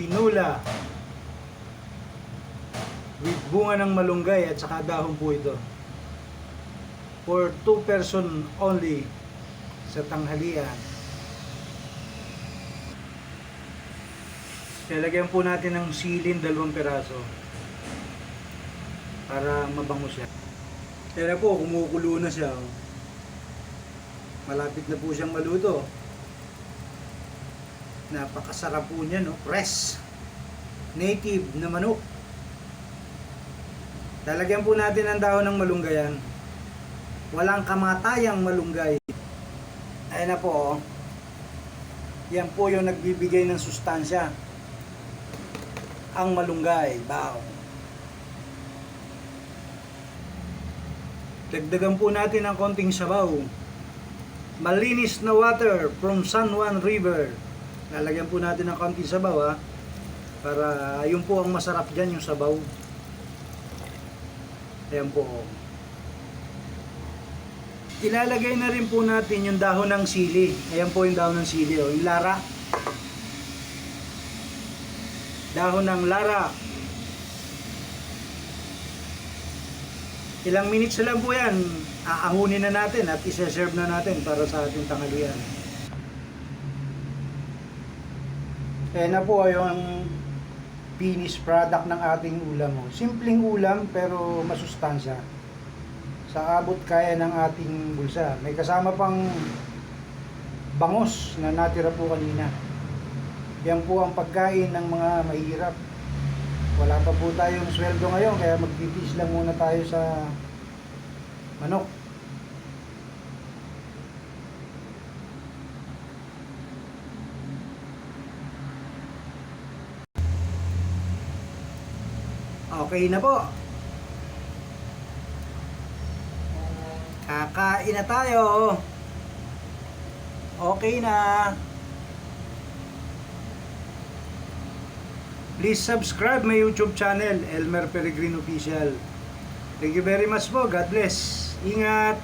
tinula with bunga ng malunggay at saka dahon po ito. For two person only sa tanghalian. Lalagyan po natin ng silin dalawang peraso para mabango siya. Kaya po, kumukulo na siya. oh. Malapit na po siyang maluto. Napakasarap po niya, no? Fresh. Native na manok. Lalagyan po natin ang dahon ng malunggayan. Walang kamatayang malunggay. Ayan na po, oh. Yan po yung nagbibigay ng sustansya. Ang malunggay. Bao. Dagdagan po natin ng konting sabaw. Malinis na water from San Juan River. Lalagyan po natin ng konting sabaw ha. Para yun po ang masarap dyan yung sabaw. Ayan po. Ilalagay na rin po natin yung dahon ng sili. Ayan po yung dahon ng sili. Oh. Yung lara. Dahon ng lara. Ilang minutes lang po yan. Aahunin na natin at isa-serve na natin para sa ating tanghalian. Ayan na po yung finished product ng ating ulam. oh. Simpleng ulam pero masustansya. Sa abot kaya ng ating bulsa. May kasama pang bangos na natira po kanina. Yan po ang pagkain ng mga mahirap. Wala pa po tayong sweldo ngayon kaya magtitiis lang muna tayo sa manok. Okay na po. Kakain na tayo. Okay na. Please subscribe my YouTube channel, Elmer Peregrino Official. Thank you very much po. God bless. Ingat.